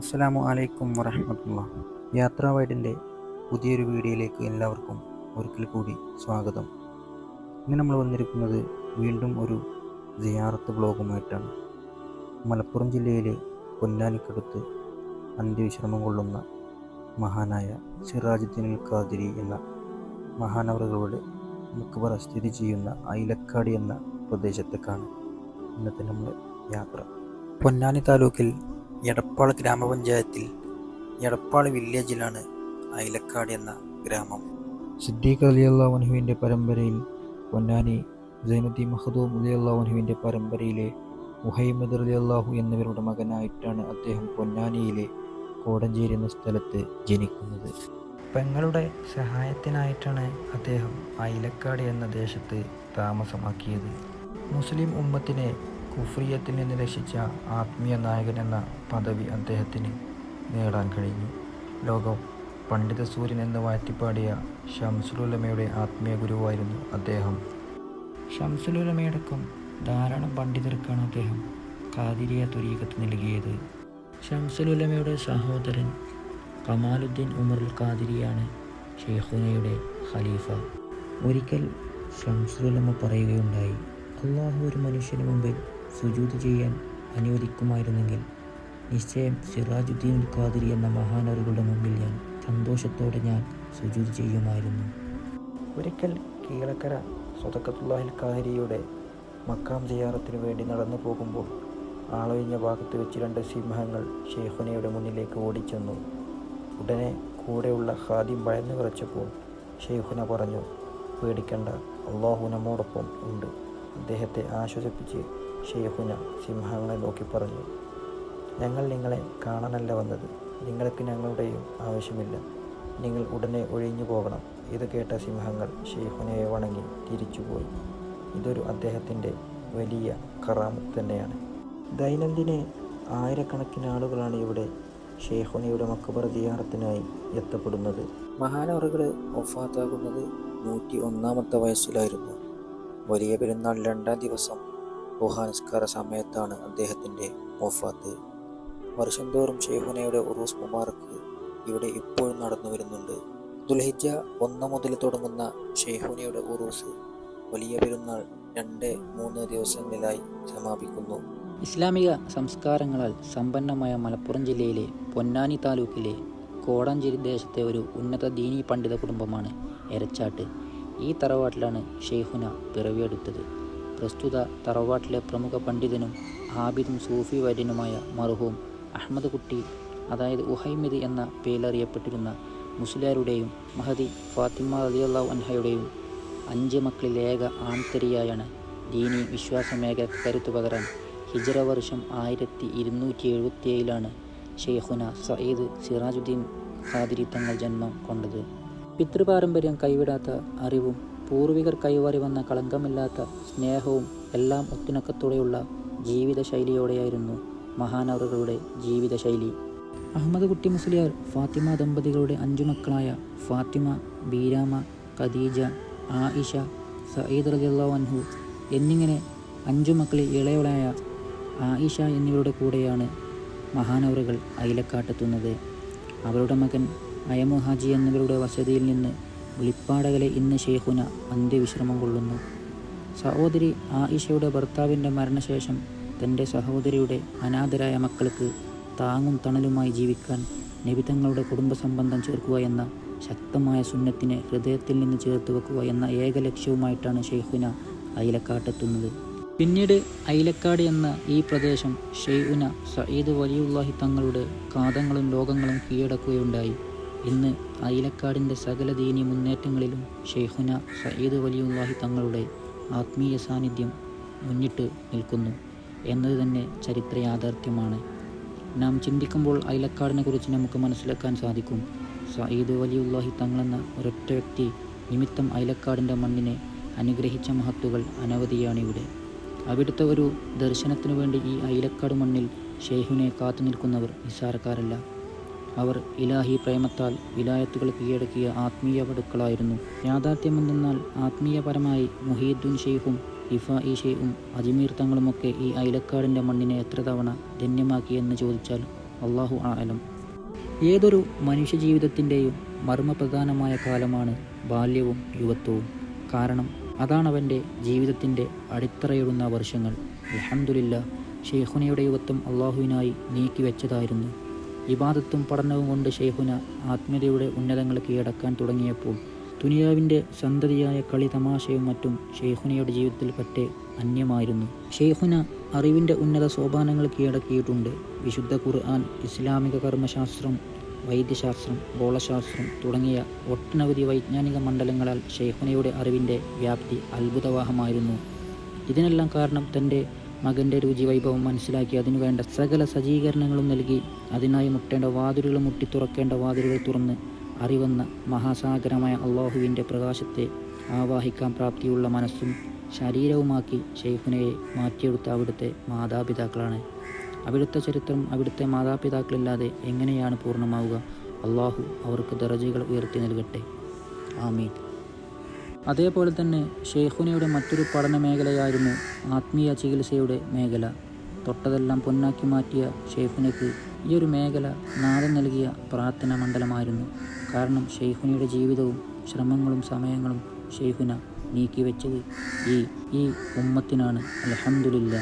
അസ്സലാമു അലൈക്കും വറഹമത്തുള്ള യാത്രാ വൈഡിന്റെ പുതിയൊരു വീഡിയോയിലേക്ക് എല്ലാവർക്കും ഒരിക്കൽ കൂടി സ്വാഗതം. ഇന്ന് നമ്മൾ വന്നിരിക്കുന്നത് വീണ്ടും ഒരു ജിയാറത്ത് ബ്ലോഗുമായിട്ടാണ് മലപ്പുറം ജില്ലയിലെ പൊന്നാനിക്കടുത്ത് അന്ത്യവിശ്രമം കൊള്ളുന്ന മഹാനായ സിറാജുദ്ദീൻ ഖാദിരി എന്ന മഹാനവറുകളുടെ മുക്കുപറ സ്ഥിതി ചെയ്യുന്ന ഐലക്കാടി എന്ന പ്രദേശത്തേക്കാണ് ഇന്നത്തെ നമ്മുടെ യാത്ര. പൊന്നാനി താലൂക്കിൽ എടപ്പാൾ ഗ്രാമപഞ്ചായത്തിൽ എടപ്പാൾ വില്ലേജിലാണ് അയിലക്കാട് എന്ന ഗ്രാമം. സിദ്ദീഖ് അലി അള്ളാഹുവിന്റെ പരമ്പരയിൽ പൊന്നാനി സൈനുദ്ദീൻ മഹദൂം അലി അള്ളാഹുവിന്റെ പരമ്പരയിലെ മുഹൈമദ് അലി അള്ളാഹു എന്നിവരുടെ മകനായിട്ടാണ് അദ്ദേഹം പൊന്നാനിയിലെ കോടഞ്ചേരി എന്ന സ്ഥലത്ത് ജനിക്കുന്നത്. പെങ്ങളുടെ സഹായത്തിനായിട്ടാണ് അദ്ദേഹം അയിലക്കാട് എന്ന ദേശത്ത് താമസമാക്കിയത്. മുസ്ലിം ഉമ്മത്തിനെ കുഫ്രിയത്തിൽ നിന്ന് രക്ഷിച്ച ആത്മീയ നായകൻ എന്ന പദവി അദ്ദേഹത്തിന് നേടാൻ കഴിഞ്ഞു. ലോകം പണ്ഡിത സൂര്യൻ എന്ന് വാഴ്ത്തിപ്പാടിയ ഷംസുലുലമയുടെ ആത്മീയ ഗുരുവായിരുന്നു അദ്ദേഹം. ഷംസുലുലമയടക്കം ധാരാളം പണ്ഡിതർക്കാണ് അദ്ദേഹം കാതിരിയ തുരീകത്ത് നൽകിയത്. ഷംസുലുലമയുടെ സഹോദരൻ കമാലുദ്ദീൻ ഉമറുൽ കാതിരിയാണ് ഷെയ്ഖുനയുടെ ഖലീഫ. ഒരിക്കൽ ഷംസുലുലമ പറയുകയുണ്ടായി അള്ളാഹു ഒരു മനുഷ്യന് മുമ്പിൽ സുജൂത് ചെയ്യാൻ അനുവദിക്കുമായിരുന്നെങ്കിൽ നിശ്ചയം സിറാജുദ്ദീൻ ഖാദിരി എന്ന മഹാനവരുടെ മുമ്പിൽ ഞാൻ സന്തോഷത്തോടെ ഞാൻ സുജൂത് ചെയ്യുമായിരുന്നു. ഒരിക്കൽ കീഴക്കര സ്വതക്കത്തുല്ലാഹിൽ ഖാദിരിയുടെ മക്കാം സിയാറത്തിന് വേണ്ടി നടന്നു പോകുമ്പോൾ ആളൊഴിഞ്ഞ ഭാഗത്ത് വെച്ച് രണ്ട് സിംഹങ്ങൾ ഷെയ്ഖുനയുടെ മുന്നിലേക്ക് ഓടിച്ചെന്നു. ഉടനെ കൂടെയുള്ള ഖാദിം ഭയന്നു വിറച്ചപ്പോൾ ഷെയ്ഖുന പറഞ്ഞു പേടിക്കേണ്ട അള്ളാഹു നമ്മോടൊപ്പം ഉണ്ട്. അദ്ദേഹത്തെ ആശ്വസിപ്പിച്ച് ഷെയ്ഖുന സിംഹങ്ങളെ നോക്കി പറഞ്ഞു ഞങ്ങൾ നിങ്ങളെ കാണാനല്ല വന്നത്. നിങ്ങൾക്ക് ഞങ്ങളുടെയും ആവശ്യമില്ല. നിങ്ങൾ ഉടനെ ഒഴിഞ്ഞു പോകണം. ഇത് കേട്ട സിംഹങ്ങൾ ഷെയ്ഖുനയെ വണങ്ങി തിരിച്ചുപോയി ഇതൊരു അദ്ദേഹത്തിന്റെ വലിയ കറാമത്ത് തന്നെയാണ്. ദൈനംദിന ആയിരക്കണക്കിന് ആളുകളാണ് ഇവിടെ ഷെയ്ഖുനയുടെ മക്കബർ ദിയാറത്തിനായി എത്തപ്പെടുന്നത്. മഹാനവറുകൾ ഒഫാത്താകുന്നത് നൂറ്റി ഒന്നാമത്തെ വയസ്സിലായിരുന്നു. വലിയ പെരുന്നാൾ രണ്ടാം ദിവസം ഊഹാനിസ്കാര സമയത്താണ് അദ്ദേഹത്തിന്റെ വഫാത്ത്. വർഷം തോറും ഷെയ്ഖുനയുടെ ഉറൂസ് മുബാറക്ക് ഇവിടെ ഇപ്പോഴും നടന്നു വരുന്നുണ്ട്. ദുൽഹിജ ഒന്ന് മുതൽ തുടങ്ങുന്ന ഷെയ്ഖുനയുടെ ഉറൂസ് വലിയ പെരുന്നാൾ രണ്ട് മൂന്ന് ദിവസങ്ങളിലായി സമാപിക്കുന്നു. ഇസ്ലാമിക സംസ്കാരങ്ങളാൽ സമ്പന്നമായ മലപ്പുറം ജില്ലയിലെ പൊന്നാനി താലൂക്കിലെ കോടഞ്ചേരി ദേശത്തെ ഒരു ഉന്നത ദീനി പണ്ഡിത കുടുംബമാണ് എരച്ചാട്ട്. ഈ തറവാട്ടിലാണ് ഷെയ്ഖുന പിറവിയെടുത്തത്. പ്രസ്തുത തറവാട്ടിലെ പ്രമുഖ പണ്ഡിതനും ആബിദും സൂഫി വര്യനുമായ മർഹൂം അഹമ്മദ് കുട്ടി അതായത് ഉഹൈമിദ് എന്ന പേരിലറിയപ്പെട്ടിരുന്ന മുസ്ലിയാരുടെയും മഹദി ഫാത്തിമ റലിയല്ലാഹു അൻഹയുടെയും അഞ്ച് മക്കളിൽ ഏക ആൺതരിയായാണ് ദീനി വിശ്വാസമേഖല കരുത്തു പകരാൻ ഹിജറ വർഷം ആയിരത്തി ഇരുന്നൂറ്റി എഴുപത്തിയേഴിലാണ് ഷെയ്ഖുന സയ്യിദ് സിറാജുദ്ദീൻ ഖാദിരി തങ്ങൾ ജന്മം കൊണ്ടത്. പിതൃപാരമ്പര്യം കൈവിടാത്ത അറിവും പൂർവികർ കൈവാരി വന്ന കളങ്കമില്ലാത്ത സ്നേഹവും എല്ലാം ഒത്തിണക്കത്തോടെയുള്ള ജീവിതശൈലിയോടെയായിരുന്നു മഹാനവറുകളുടെ ജീവിതശൈലി. അഹമ്മദ് കുട്ടി മുസ്ലിയാർ ഫാത്തിമ ദമ്പതികളുടെ അഞ്ചു മക്കളായ ഫാത്തിമ ബീരാമ ഖദീജ ആയിഷ സയ്യിദ് റളിയല്ലാഹു അൻഹു എന്നിങ്ങനെ അഞ്ചു മക്കളിൽ ഇളയവളായ ആയിഷ എന്നിവരുടെ കൂടെയാണ് മഹാനവറുകൾ അയിലക്കാട്ടെത്തുന്നത് അവരുടെ മകൻ അയമു ഹാജി എന്നിവരുടെ വസതിയിൽ നിന്ന് ഉളിപ്പാടകലെ ഇന്ന് ഷെയ്ഖുന അന്ത്യവിശ്രമം കൊള്ളുന്നു. സഹോദരി ആയിഷയുടെ ഭർത്താവിന്റെ മരണശേഷം തന്റെ സഹോദരിയുടെ അനാഥരായ മക്കൾക്ക് താങ്ങും തണലുമായി ജീവിക്കാൻ നിബിതങ്ങളുടെ കുടുംബ സംബന്ധം ചേർക്കുക എന്ന ശക്തമായ സുന്നത്തിനെ ഹൃദയത്തിൽ നിന്ന് ചേർത്ത് വെക്കുക എന്ന ഏക ലക്ഷ്യവുമായിട്ടാണ് ഷെയ്ഖുന അയിലക്കാട്ടെത്തുന്നത്. പിന്നീട് അയിലക്കാട് എന്ന ഈ പ്രദേശം ഷെയ്ഖുന സയ്യിദ് വലിയുല്ലാഹി തങ്ങളുടെ കാതങ്ങളും ലോകങ്ങളും കീഴടക്കുകയുണ്ടായി. ഇന്ന് അയിലക്കാടിന്റെ സകല ദീനി മുന്നേറ്റങ്ങളിലും ഷെയ്ഖുന സയ്യിദ് വലിയുള്ളാഹി തങ്ങളുടെ ആത്മീയ സാന്നിധ്യം മുന്നിട്ട് നിൽക്കുന്നു എന്നത് തന്നെ ചരിത്ര യാഥാർത്ഥ്യമാണ്. നാം ചിന്തിക്കുമ്പോൾ അയിലക്കാടിനെ കുറിച്ച് നമുക്ക് മനസ്സിലാക്കാൻ സാധിക്കും. സയ്യിദ് വലിയുള്ളാഹി തങ്ങളെന്ന ഒരൊറ്റ വ്യക്തി നിമിത്തം അയിലക്കാടിന്റെ മണ്ണിനെ അനുഗ്രഹിച്ച മഹത്തുകൾ അനവധിയാണിവിടെ അവിടുത്തെ ഒരു ദർശനത്തിനു വേണ്ടി ഈ അയിലക്കാട് മണ്ണിൽ ഷെയ്ഖുനെ കാത്തു നിൽക്കുന്നവർ നിസ്സാരക്കാരല്ല. അവർ ഇലാഹി പ്രേമത്താൽ വിലായത്തുകൾ കീഴടക്കിയ ആത്മീയ പടുക്കളായിരുന്നു യാഥാർത്ഥ്യമെന്തെന്നാൽ ആത്മീയപരമായി മുഹീദ്ദുൻ ഷെയ്ഖും ഇഫ ഈ ഷെയ്ഖും അജ്മീർ തങ്ങളുമൊക്കെ ഈ അയലക്കാടിന്റെ മണ്ണിനെ എത്ര തവണ ധന്യമാക്കിയെന്ന് ചോദിച്ചാൽ അള്ളാഹു ആലം ഏതൊരു മനുഷ്യജീവിതത്തിന്റെയും മർമ്മപ്രധാനമായ കാലമാണ് ബാല്യവും യുവത്വവും കാരണം അതാണവന്റെ ജീവിതത്തിന്റെ അടിത്തറയിടുന്ന വർഷങ്ങൾ. അലഹമുല്ല ഷെയ്ഖുനയുടെ യുവത്വം അള്ളാഹുവിനായി നീക്കിവെച്ചതായിരുന്നു. ഇബാദത്തും പഠനവും കൊണ്ട് ഷെയ്ഹുന ആത്മീയതയുടെ ഉന്നതങ്ങൾ കീഴടക്കാൻ തുടങ്ങിയപ്പോൾ ദുനിയാവിന്റെ സന്തതിയായ കളി തമാശയും മറ്റും ഷെയ്ഖുനയുടെ ജീവിതത്തിൽ പറ്റേ അന്യമായിരുന്നു. ഷെയ്ഖുന അറിവിന്റെ ഉന്നത സോപാനങ്ങൾ കീഴടക്കിയിട്ടുണ്ട്. വിശുദ്ധ ഖുർആൻ ഇസ്ലാമിക കർമ്മശാസ്ത്രം വൈദ്യശാസ്ത്രം ഗോളശാസ്ത്രം തുടങ്ങിയ ഒട്ടനവധി വൈജ്ഞാനിക മണ്ഡലങ്ങളാൽ ഷെയ്ഖുനയുടെ അറിവിന്റെ വ്യാപ്തി അത്ഭുതവാഹമായിരുന്നു. ഇതിനെല്ലാം കാരണം തന്റെ മകന്റെ രുചി വൈഭവം മനസ്സിലാക്കി അതിനു വേണ്ട സകല സജ്ജീകരണങ്ങളും നൽകി അതിനായി മുട്ടേണ്ട വാതിലുകൾ മുട്ടി തുറക്കേണ്ട വാതിലുകൾ തുറന്ന് അറിവെന്ന മഹാസാഗരമായ അള്ളാഹുവിന്റെ പ്രകാശത്തെ ആവാഹിക്കാൻ പ്രാപ്തിയുള്ള മനസ്സും ശരീരവുമാക്കി ഷെയ്ഫിനെ മാറ്റിയെടുത്ത അവിടുത്തെ മാതാപിതാക്കളാണ്. അവിടുത്തെ ചരിത്രം അവിടുത്തെ മാതാപിതാക്കളില്ലാതെ എങ്ങനെയാണ് പൂർണമാവുക? അള്ളാഹു അവർക്ക് ദറജകൾ ഉയർത്തി നൽകട്ടെ. ആമീൻ. അതേപോലെ തന്നെ ഷെയ്ഖുനയുടെ മറ്റൊരു പഠന മേഖലയായിരുന്നു ആത്മീയ ചികിത്സയുടെ മേഖല. തൊട്ടതെല്ലാം പൊന്നാക്കി മാറ്റിയ ഷെയ്ഖുനയ്ക്ക് ഈ ഒരു മേഖല നാദം നൽകിയ പ്രാർത്ഥന മണ്ഡലമായിരുന്നു. കാരണം ഷെയ്ഖുനയുടെ ജീവിതവും ശ്രമങ്ങളും സമയങ്ങളും ഷെയ്ഖുന നീക്കിവെച്ചത് ഈ ഈ ഉമ്മത്തിനാണ്. അലഹമുല്ല